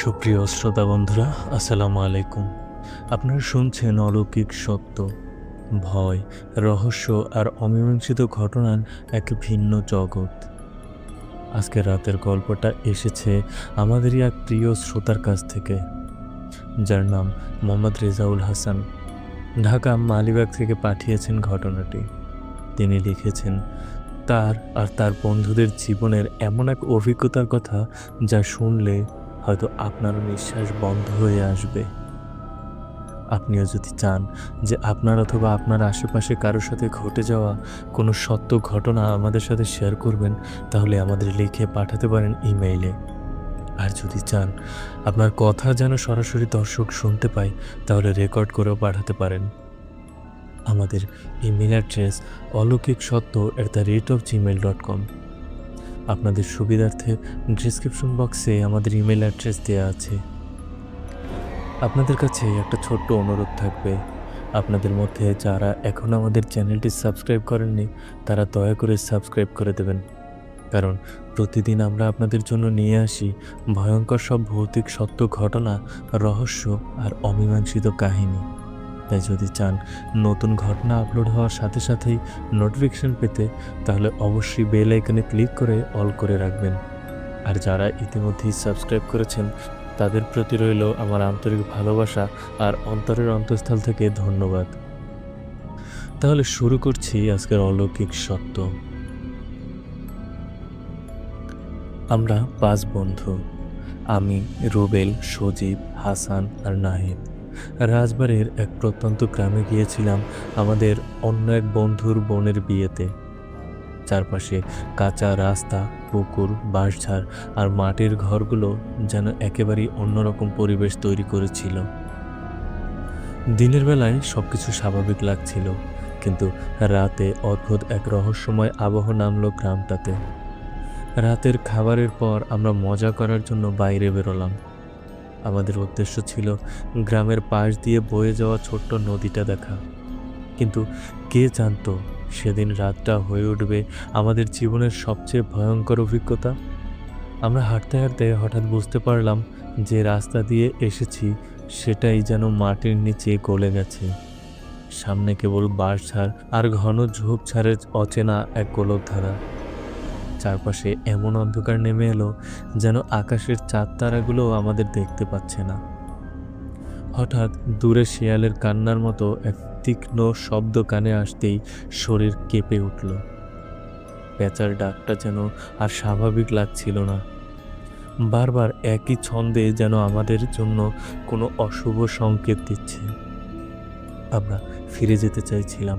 সুপ্রিয় শ্রোতা বন্ধুরা, আসসালামু আলাইকুম। আপনারা শুনছেন অলৌকিক সত্য, ভয়, রহস্য আর অমীমাংসিত ঘটনার এক ভিন্ন জগৎ। আজকের রাতের গল্পটা এসেছে আমাদেরই এক প্রিয় শ্রোতার কাছ থেকে, যার নাম মোহাম্মদ রেজাউল হাসান। ঢাকা মালিবাগ থেকে পাঠিয়েছেন ঘটনাটি। তিনি লিখেছেন, তার আর তার বন্ধুদের জীবনের এমন এক অভিজ্ঞতার কথা যা শুনলে হয়তো আপনারও নিঃশ্বাস বন্ধ হয়ে আসবে। আপনিও যদি চান যে আপনার অথবা আপনার আশেপাশে কারোর সাথে ঘটে যাওয়া কোনো সত্য ঘটনা আমাদের সাথে শেয়ার করবেন, তাহলে আমাদের লিখে পাঠাতে পারেন ইমেইলে আর যদি চান আপনার কথা যেন সরাসরি দর্শক শুনতে পায়, তাহলে রেকর্ড করেও পাঠাতে পারেন। আমাদের ইমেল অ্যাড্রেস অলৌকিক সত্য at the rate of Gmail dot com আপনাদের সুবিধার্থে ডিসক্রিপশন বক্সে আমাদের ইমেল অ্যাড্রেস দেওয়া আছে। আপনাদের কাছে একটা ছোট্ট অনুরোধ থাকবে। আপনাদের মধ্যে যারা এখন আমাদের চ্যানেলটি সাবস্ক্রাইব করেননি, তারা দয়া করে সাবস্ক্রাইব করে দেবেন। কারণ প্রতিদিন আমরা আপনাদের জন্য নিয়ে আসি ভয়ঙ্কর সব ভৌতিক সত্য ঘটনা, রহস্য আর অমীমাংসিত কাহিনী। তাই যদি চান নতুন ঘটনা আপলোড হওয়ার সাথে সাথেই নোটিফিকেশন পেতে, তাহলে অবশ্যই বেল আইকনে ক্লিক করে অল করে রাখবেন। আর যারা ইতিমধ্যেই সাবস্ক্রাইব করেছেন, তাদের প্রতি রইল আমার আন্তরিক ভালোবাসা আর অন্তরের অন্তঃস্থল থেকে ধন্যবাদ। তাহলে শুরু করছি আজকের অলৌকিক সত্য। আমরা পাঁচ বন্ধু, আমি, রুবেল, সজীব, হাসান আর নাহিদ। রাজবাড়ির এক প্রত্যন্ত গ্রামে গিয়েছিলাম আমাদের অন্য এক বন্ধুর বোনের বিয়েতে। চারপাশে কাঁচা রাস্তা, পুকুর, বাঁশঝাড় আর মাটির ঘরগুলো যেন একেবারেই অন্যরকম পরিবেশ তৈরি করেছিল। দিনের বেলায় সব কিছু স্বাভাবিক লাগছিল, কিন্তু রাতে অদ্ভুত এক রহস্যময় আবহ নামলো গ্রামটাতে। রাতের খাবারের পর আমরা মজা করার জন্য বাইরে বেরোলাম। আমাদের উদ্দেশ্য ছিল গ্রামের পাশ দিয়ে বয়ে যাওয়া ছোট্ট নদীটা দেখা। কিন্তু কে জানতো সেদিন রাতটা হয়ে উঠবে আমাদের জীবনের সবচেয়ে ভয়ঙ্কর অভিজ্ঞতা? আমরা হাঁটতে হাঁটতে হঠাৎ বুঝতে পারলাম যে রাস্তা দিয়ে এসেছি, সেটাই যেন মাটির নিচে গলে গেছে। সামনে কেবল বাঁশঝাড় আর ঘন ঝোপঝাড়ের অচেনা এক গোলকধারা চারপাশে এমন অন্ধকার নেমে এলো যেন আকাশের চাঁদ তারাগুলো আমাদের দেখতে পাচ্ছে না। হঠাৎ দূরে শিয়ালের কান্নার মতো এক তীক্ষ্ণ শব্দ কানে আসতেই শরীর কেঁপে উঠল। পেঁচার ডাকটা যেন আর স্বাভাবিক লাগছিল না। বারবার একই ছন্দে যেন আমাদের জন্য কোনো অশুভ সংকেত দিচ্ছে। আমরা ফিরে যেতে চাইছিলাম।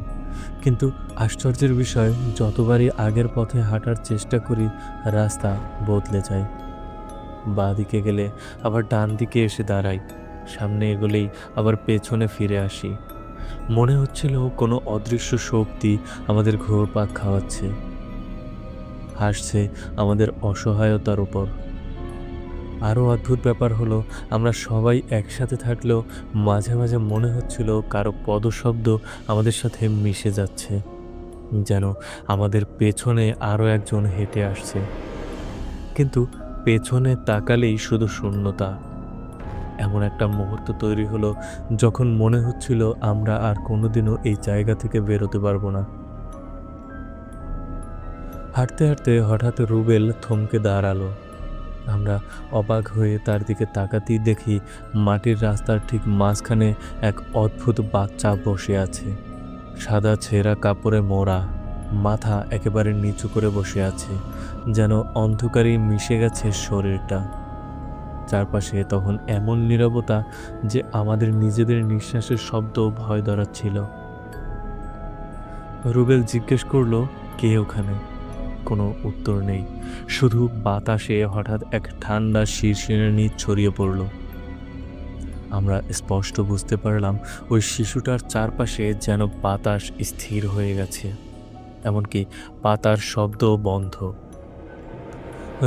কিন্তু আশ্চর্যের বিষয়, যতবারই আগের পথে হাঁটার চেষ্টা করি, রাস্তা বদলে যায়। বাঁ দিকে গেলে আবার ডান দিকে এসে দাঁড়াই, সামনে এগোলেই আবার পেছনে ফিরে আসি। মনে হচ্ছিল কোনো অদৃশ্য শক্তি আমাদের ঘোরপাক খাওয়াচ্ছে, হাসছে আমাদের অসহায়তার উপর। আরও অদ্ভুত ব্যাপার হলো, আমরা সবাই একসাথে থাকলেও মাঝে মাঝে মনে হচ্ছিল কারও পদশব্দ আমাদের সাথে মিশে যাচ্ছে, যেন আমাদের পেছনে আরও একজন হেঁটে আসছে। কিন্তু পেছনে তাকালেই শুধু শূন্যতা। এমন একটা মুহূর্ত তৈরি হলো যখন মনে হচ্ছিল আমরা আর কোনোদিনও এই জায়গা থেকে বেরোতে পারব না। হাঁটতে হাঁটতে হঠাৎ রুবেল থমকে দাঁড়াল। আমরা অবাক হয়ে তার দিকে তাকাতেই দেখি মাটির রাস্তার ঠিক মাঝখানে এক অদ্ভুত বাচ্চা বসে আছে। সাদা ছেঁড়া কাপড়ে মোড়া, মাথা একেবারে নিচু করে বসে আছে, যেন অন্ধকারেই মিশে গেছে শরীরটা। চারপাশে তখন এমন নীরবতা যে আমাদের নিজেদের নিঃশ্বাসের শব্দ ভয় ধরাচ্ছিল। রুবেল জিজ্ঞেস করল, কে ওখানে? কোনো উত্তর নেই। শুধু বাতাসে হঠাৎ এক ঠান্ডা শিরশিরানি ছড়িয়ে পড়ল। আমরা স্পষ্ট বুঝতে পারলাম, ওই শিশুটার চারপাশে যেন বাতাস স্থির হয়ে গেছে, এমনকি পাতার শব্দ বন্ধ।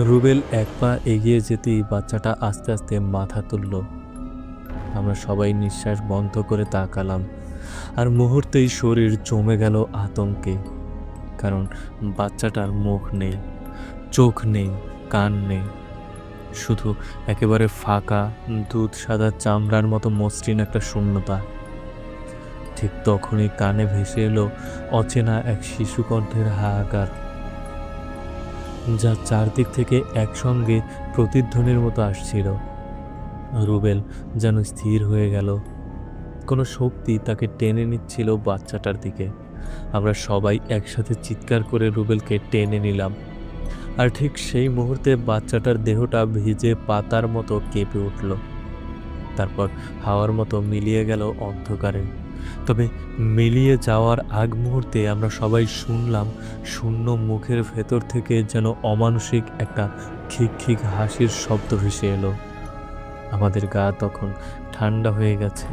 রুবেল এক পা এগিয়ে যেতেই বাচ্চাটা আস্তে আস্তে মাথা তুলল। আমরা সবাই নিঃশ্বাস বন্ধ করে তাকালাম, আর মুহূর্তেই শরীর জমে গেল আতঙ্কে। কারণ বাচ্চাটার মুখ নেই, চোখ নেই, কান নেই। শুধু একেবারে ফাঁকা, দুধ সাদা চামড়ার মতো মসৃণ একটা শূন্যতা। ঠিক তখনই কানে ভেসে এলো অচেনা এক শিশু কণ্ঠের হাহাকার, যা চারদিক থেকে একসঙ্গে প্রতিধ্বনির মতো আসছিল। রুবেল যেন স্থির হয়ে গেল। কোনো শক্তি তাকে টেনে নিচ্ছিল বাচ্চাটার দিকে। আমরা সবাই একসাথে চিৎকার করে রুবেলকে টেনে নিলাম। আর ঠিক সেই মুহূর্তে বাচ্চাটার দেহটা ভিজে পাতার মতো কেঁপে উঠল। তারপর হাওয়ার মতো মিলিয়ে গেল অন্ধকারে। তবে মিলিয়ে যাওয়ার আগ মুহূর্তে আমরা সবাই শুনলাম শূন্য মুখের ভেতর থেকে যেন অমানসিক একটা খিক হাসির শব্দ ভেসে এলো। আমাদের গা তখন ঠান্ডা হয়ে গেছে।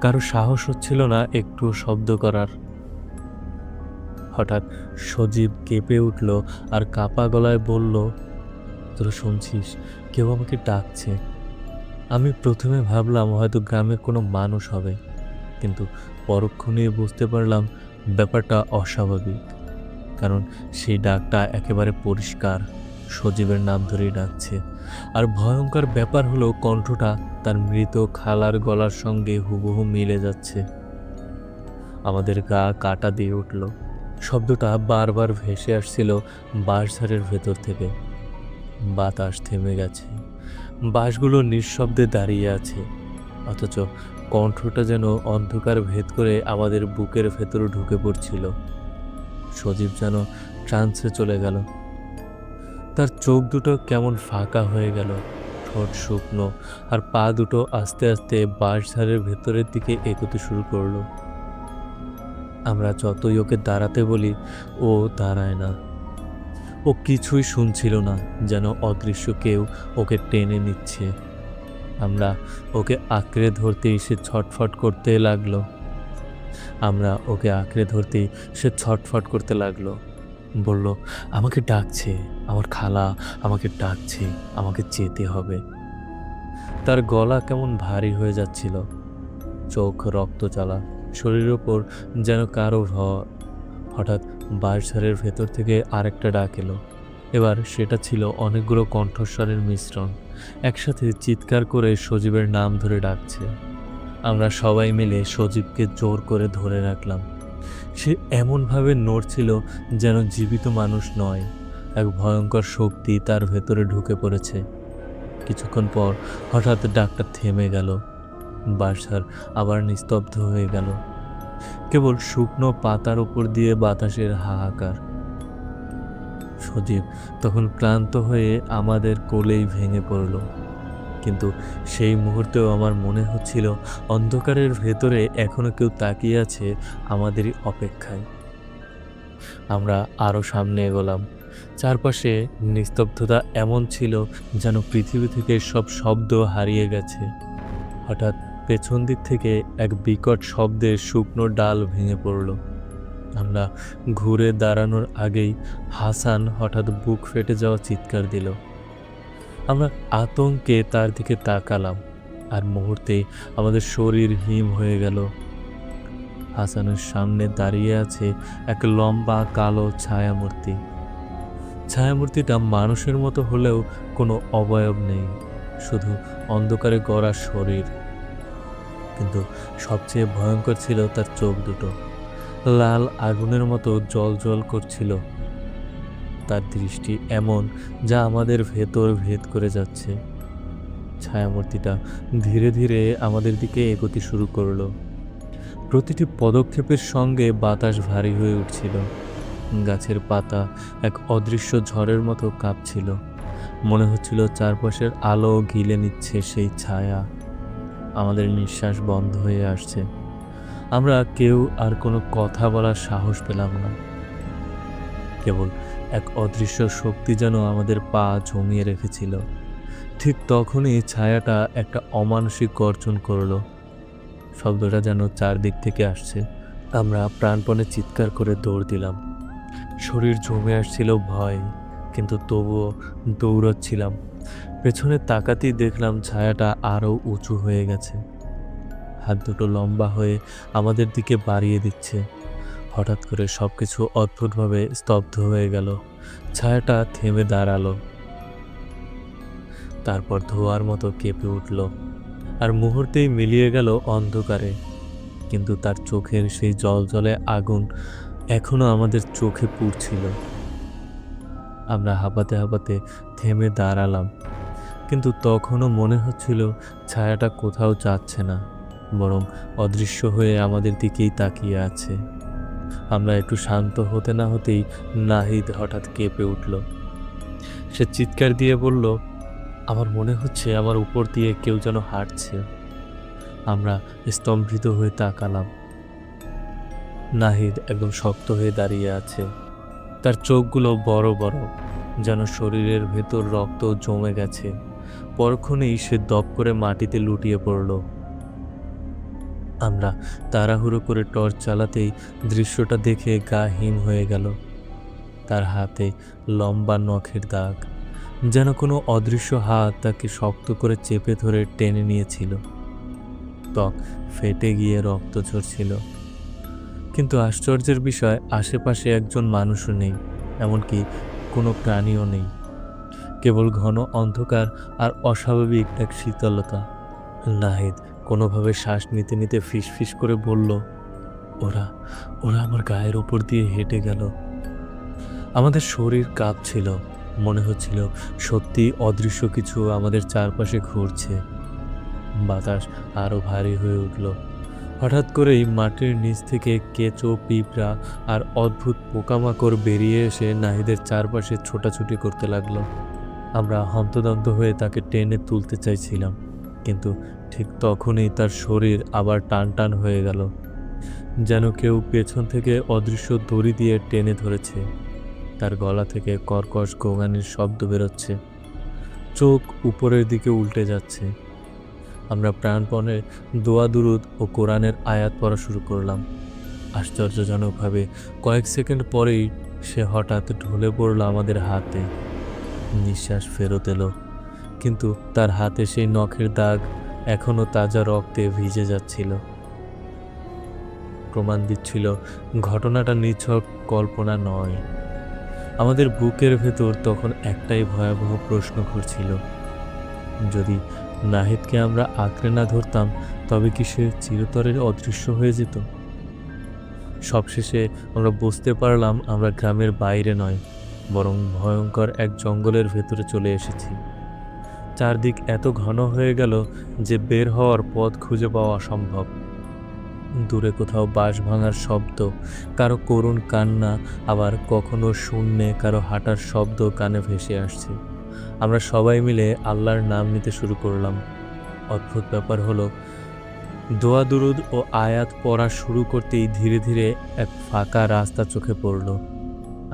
কারও সাহস হচ্ছিল না একটু শব্দ করার। হঠাৎ সজীব কেঁপে উঠল আর কাপা গলায় বলল, তোরা শুনছিস? কেউ আমাকে ডাকছে। আমি প্রথমে ভাবলাম হয়তো গ্রামের কোনো মানুষ হবে, কিন্তু পরক্ষণে বুঝতে পারলাম ব্যাপারটা অস্বাভাবিক, কারণ সেই ডাকটা একেবারে পরিষ্কার, সজীবের নাম ধরেই ডাকছে। আর ভয়ঙ্কর ব্যাপার হলো কণ্ঠটা তার মৃত খালার গলার সঙ্গে হুবহু মিলে যাচ্ছে। আমাদের গা কাটা দিয়ে উঠল। শব্দটা বারবার ভেসে আসছিল বাঁশঝাড়ের ভেতর থেকে। বাতাস থেমে গেছে। বাঁশগুলো নিঃশব্দে দাঁড়িয়ে আছে। অথচ কণ্ঠটা যেন অন্ধকার ভেদ করে আমাদের বুকের ভেতরে ঢুকে পড়ছিল। সজীব যেন ট্রান্সে চলে গেল। তার চোখ দুটো কেমন ফাঁকা হয়ে গেল। ঠোঁট শুকনো। আর পা দুটো আস্তে আস্তে বাঁশঝাড়ের ভেতরের দিকে এগোতে শুরু করল। আমরা যতই ওকে দাঁড়াতে বলি, ও দাঁড়ায় না। ও কিছুই শুনছিল না যেন অদৃশ্য কেউ ওকে টেনে নিচ্ছে। আমরা ওকে আঁকড়ে ধরতেই সে ছটফট করতে লাগল। আমরা ওকে আঁকড়ে ধরতেই সে ছটফট করতে লাগল। বলল, আমাকে ডাকছে, আমার খালা আমাকে ডাকছে, আমাকে যেতে হবে। তার গলা কেমন ভারী হয়ে যাচ্ছিল। চোখ রক্ত জ্বালা শরীরের ওপর যেন কারও ভর হঠাৎ বাঁশঝাড়ের ভেতর থেকে আরেকটা ডাক এলো। এবার সেটা ছিল অনেকগুলো কণ্ঠস্বরের মিশ্রণ। একসাথে চিৎকার করে সজীবের নাম ধরে ডাকছে। আমরা সবাই মিলে সজীবকে জোর করে ধরে রাখলাম। সে এমনভাবে নড়ছিল যেন জীবিত মানুষ নয়, এক ভয়ঙ্কর শক্তি তার ভেতরে ঢুকে পড়েছে। কিছুক্ষণ পর হঠাৎ ডাকটা থেমে গেল। বাসার আবার নিস্তব্ধ হয়ে গেল। কেবল শুকনো পাতার উপর দিয়ে বাতাসের হাহাকার। সজীব তখন ক্লান্ত হয়ে আমাদের কোলেই ভেঙে পড়ল। কিন্তু সেই মুহূর্তেও আমার মনে হচ্ছিল অন্ধকারের ভেতরে এখনও কেউ তাকিয়ে আছে আমাদেরই অপেক্ষায়। আমরা আরও সামনে এগোলাম। চারপাশে নিস্তব্ধতা এমন ছিল যেন পৃথিবী থেকে সব শব্দ হারিয়ে গেছে। হঠাৎ পেছন দিক থেকে এক বিকট শব্দে শুকনো ডাল ভেঙে পড়ল। আমরা ঘুরে দাঁড়ানোর আগেই হাসান হঠাৎ বুক ফেটে যাওয়া চিৎকার দিল। আমরা আতঙ্কে তার দিকে তাকালাম, আর মুহূর্তে আমাদের শরীর হিম হয়ে গেল। হাসানের সামনে দাঁড়িয়ে আছে এক লম্বা কালো ছায়ামূর্তি। ছায়ামূর্তিটা মানুষের মতো হলেও কোনো অবয়ব নেই, শুধু অন্ধকারে গড়া শরীর। কিন্তু সবচেয়ে ভয়ঙ্কর ছিল তার চোখ দুটো। লাল আগুনের মতো জল জল করছিল। তার দৃষ্টি এমন যা আমাদের ভেতর ভেদ করে যাচ্ছে। ছায়ামূর্তিটা ধীরে ধীরে আমাদের দিকে এগোতে শুরু করল। প্রতিটি পদক্ষেপের সঙ্গে বাতাস ভারী হয়ে উঠছিল। গাছের পাতা এক অদৃশ্য ঝড়ের মতো কাঁপছিল। মনে হচ্ছিল চারপাশের আলো গিলে নিচ্ছে সেই ছায়া। আমাদের নিঃশ্বাস বন্ধ হয়ে আসছে। আমরা কেউ আর কোনো কথা বলার সাহস পেলাম না। কেবল এক অদৃশ্য শক্তি যেন আমাদের পা জমিয়ে রেখেছিল। ঠিক তখনই ছায়াটা একটা অমানসিক গর্জন করল। শব্দটা যেন চারদিক থেকে আসছে। আমরা প্রাণপণে চিৎকার করে দৌড় দিলাম। শরীর জমে আসছিল ভয়, কিন্তু তবুও দৌড়াচ্ছিলাম। পেছনে তাকাতেই দেখলাম ছায়াটা আরও উঁচু হয়ে গেছে। হাত দুটো লম্বা হয়ে আমাদের দিকে বাড়িয়ে দিচ্ছে। হঠাৎ করে সব কিছু অদ্ভুতভাবে স্তব্ধ হয়ে গেল। ছায়াটা থেমে দাঁড়াল। তারপর ধোয়ার মতো কেঁপে উঠল আর মুহূর্তেই মিলিয়ে গেল অন্ধকারে। কিন্তু তার চোখের সেই জলজলে আগুন এখনও আমাদের চোখে পুড়ছিল। আমরা হাঁপাতে হাঁপাতে থেমে দাঁড়ালাম। কিন্তু তখনও মনে হচ্ছিল ছায়াটা কোথাও যাচ্ছে না, বরং অদৃশ্য হয়ে আমাদের দিকেই তাকিয়ে আছে। আমরা একটু শান্ত হতে না হতেই নাহিদ হঠাৎ কেঁপে উঠল। সে চিৎকার দিয়ে বলল, আমার মনে হচ্ছে আমার উপর দিয়ে কেউ যেন হাঁটছে। আমরা স্তম্ভিত হয়ে তাকালাম। নাহিদ একদম শক্ত হয়ে দাঁড়িয়ে আছে। তার চোখগুলো বড় বড়, যেন শরীরের ভেতর রক্ত জমে গেছে। পরক্ষণেই সে দপ করে মাটিতে লুটিয়ে পড়ল। আমরা তাড়াহুড়ো করে টর্চ চালাতেই দৃশ্যটা দেখে গা হিম হয়ে গেল। তার হাতে লম্বা নখের দাগ, যেন কোনো অদৃশ্য হাত তাকে শক্ত করে চেপে ধরে টেনে নিয়েছিল। ত্বক ফেটে গিয়ে রক্ত ঝরছিল। কিন্তু আশ্চর্যের বিষয়, আশেপাশে একজন মানুষও নেই, এমনকি কোনো প্রাণীও নেই। কেবল ঘন অন্ধকার আর অস্বাভাবিক এক শীতলতা। নাহিদ কোনোভাবে শ্বাস নিতে নিতে ফিস ফিস করে বলল, ওরা ওরা আমার গায়ের ওপর দিয়ে হেঁটে গেল। আমাদের শরীর কাঁপছিল, মনে হচ্ছিল সত্যি অদৃশ্য কিছু আমাদের চারপাশে ঘুরছে। বাতাস আরও ভারী হয়ে উঠল। হঠাৎ করেই মাটির নিচ থেকে কেঁচো, পিঁপড়া আর অদ্ভুত পোকামাকড় বেরিয়ে এসে নাহিদের চারপাশে ছোটাছুটি করতে লাগল। আমরা হন্তদন্ত হয়ে তাকে টেনে তুলতে চাইছিলাম, কিন্তু ঠিক তখনই তার শরীর আবার টান টান হয়ে গেল। যেন কেউ পেছন থেকে অদৃশ্য দড়ি দিয়ে টেনে ধরেছে। তার গলা থেকে কর্কশ গোগানির শব্দ বেরোচ্ছে। চোখ উপরের দিকে উল্টে যাচ্ছে। আমরা প্রাণপণে দোয়া দুরুদ ও কোরআনের আয়াত পড়া শুরু করলাম। আশ্চর্যজনকভাবে কয়েক সেকেন্ড পরেই সে হঠাৎ ঢলে পড়ল আমাদের হাতে। নিঃশ্বাস ফেরত এলো। কিন্তু তার হাতে সেই নখের দাগ এখনও তাজা রক্তে ভিজে যাচ্ছিল। প্রমাণ দিচ্ছিল, ঘটনাটা নিছক কল্পনা নয়। আমাদের বুকের ভেতর তখন একটাই ভয়াবহ প্রশ্ন ঘুরছিল। যদি নাহিদকে আমরা আঁকড়ে না ধরতাম, তবে কি সে চিরতরের অদৃশ্য হয়ে যেত? সবশেষে আমরা বুঝতে পারলাম আমরা গ্রামের বাইরে নয়। বরং ভয়ঙ্কর এক জঙ্গলের ভেতরে চলে এসেছি। চারদিক এত ঘন হয়ে গেল যে বের হওয়ার পথ খুঁজে পাওয়া অসম্ভব। দূরে কোথাও বাঁশ ভাঙার শব্দ, কারও করুণ কান্না, আবার কখনো শূন্যে কারও হাঁটার শব্দ কানে ভেসে আসছে। আমরা সবাই মিলে আল্লাহর নাম নিতে শুরু করলাম। অদ্ভুত ব্যাপার হলো, দোয়া দুরুদ ও আয়াত পড়া শুরু করতেই ধীরে ধীরে এক ফাঁকা রাস্তা চোখে পড়ল।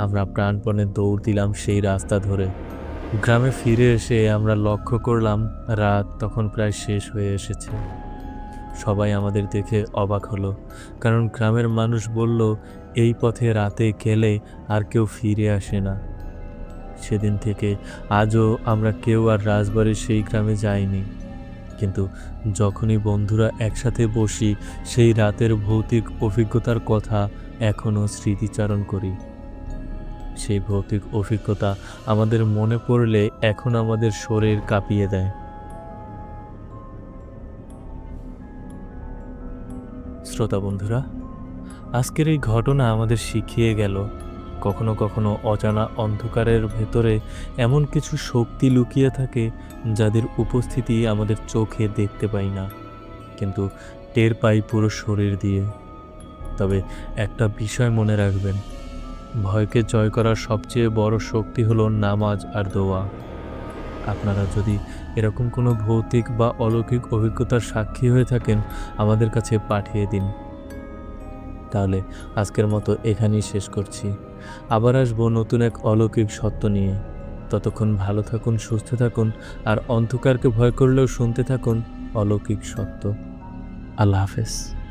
আমরা প্রাণপণে দৌড় দিলাম সেই রাস্তা ধরে। গ্রামে ফিরে এসে আমরা লক্ষ্য করলাম, রাত তখন প্রায় শেষ হয়ে এসেছে। সবাই আমাদের দেখে অবাক হলো, কারণ গ্রামের মানুষ বলল, এই পথে রাতে গেলে আর কেউ ফিরে আসে না। সেদিন থেকে আজও আমরা কেউ আর রাজবাড়ির সেই গ্রামে যাইনি। কিন্তু যখনই বন্ধুরা একসাথে বসি, সেই রাতের ভৌতিক অভিজ্ঞতার কথা এখনও স্মৃতিচারণ করি। সেই ভৌতিক অভিজ্ঞতা আমাদের মনে পড়লে এখন আমাদের শরীর কাঁপিয়ে দেয়। শ্রোতা বন্ধুরা, আজকের এই ঘটনা আমাদের শিখিয়ে গেল, কখনো কখনো অজানা অন্ধকারের ভেতরে এমন কিছু শক্তি লুকিয়ে থাকে যাদের উপস্থিতি আমাদের চোখে দেখতে পাই না, কিন্তু টের পাই পুরো শরীর দিয়ে। তবে একটা বিষয় মনে রাখবেন ভয়কে জয় করার সবচেয়ে বড় শক্তি হলো নামাজ আর দোয়া। আপনারা যদি এরকম কোনো ভৌতিক বা অলৌকিক অভিজ্ঞতার সাক্ষী হয়ে থাকেন, আমাদের কাছে পাঠিয়ে দিন। তাহলে আজকের মতো এখানেই শেষ করছি। আবার আসব নতুন এক অলৌকিক সত্য নিয়ে। ততক্ষণ ভালো থাকুন, সুস্থ থাকুন, আর অন্ধকারকে ভয় করলেও শুনতে থাকুন অলৌকিক সত্য। আল্লাহ হাফেজ।